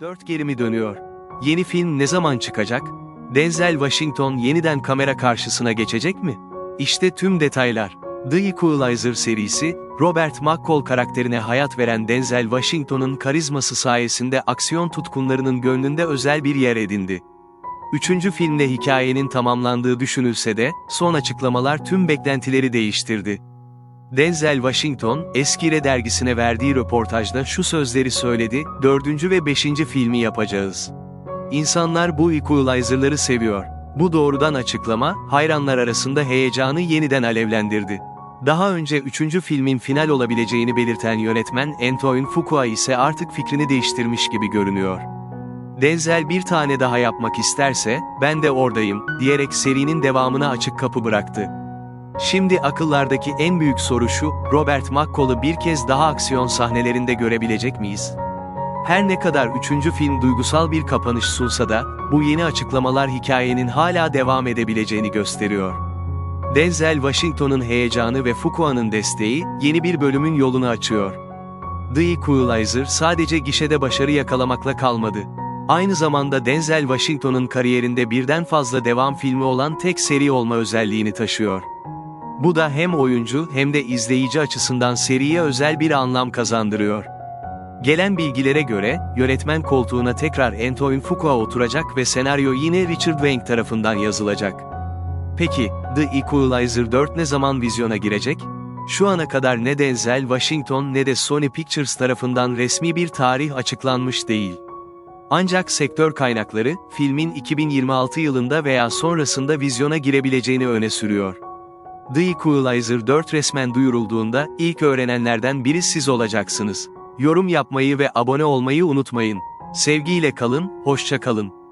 Dört geri mi dönüyor? Yeni film ne zaman çıkacak? Denzel Washington yeniden kamera karşısına geçecek mi? İşte tüm detaylar. The Equalizer serisi, Robert McCall karakterine hayat veren Denzel Washington'un karizması sayesinde aksiyon tutkunlarının gönlünde özel bir yer edindi. Üçüncü filmle hikayenin tamamlandığı düşünülse de, son açıklamalar tüm beklentileri değiştirdi. Denzel Washington, Eskire dergisine verdiği röportajda şu sözleri söyledi, dördüncü ve beşinci filmi yapacağız. İnsanlar bu equalizer'ları seviyor. Bu doğrudan açıklama, hayranlar arasında heyecanı yeniden alevlendirdi. Daha önce üçüncü filmin final olabileceğini belirten yönetmen Antoine Fuqua ise artık fikrini değiştirmiş gibi görünüyor. Denzel bir tane daha yapmak isterse, ben de oradayım, diyerek serinin devamına açık kapı bıraktı. Şimdi akıllardaki en büyük soru şu, Robert McCall'ı bir kez daha aksiyon sahnelerinde görebilecek miyiz? Her ne kadar üçüncü film duygusal bir kapanış sunsa da, bu yeni açıklamalar hikayenin hala devam edebileceğini gösteriyor. Denzel Washington'un heyecanı ve Fuqua'nın desteği, yeni bir bölümün yolunu açıyor. The Equalizer sadece gişede başarı yakalamakla kalmadı. Aynı zamanda Denzel Washington'un kariyerinde birden fazla devam filmi olan tek seri olma özelliğini taşıyor. Bu da hem oyuncu hem de izleyici açısından seriye özel bir anlam kazandırıyor. Gelen bilgilere göre, yönetmen koltuğuna tekrar Antoine Fuqua oturacak ve senaryo yine Richard Wenk tarafından yazılacak. Peki, The Equalizer 4 ne zaman vizyona girecek? Şu ana kadar ne Denzel Washington ne de Sony Pictures tarafından resmi bir tarih açıklanmış değil. Ancak sektör kaynakları, filmin 2026 yılında veya sonrasında vizyona girebileceğini öne sürüyor. The Equalizer 4 resmen duyurulduğunda, ilk öğrenenlerden biri siz olacaksınız. Yorum yapmayı ve abone olmayı unutmayın. Sevgiyle kalın, hoşça kalın.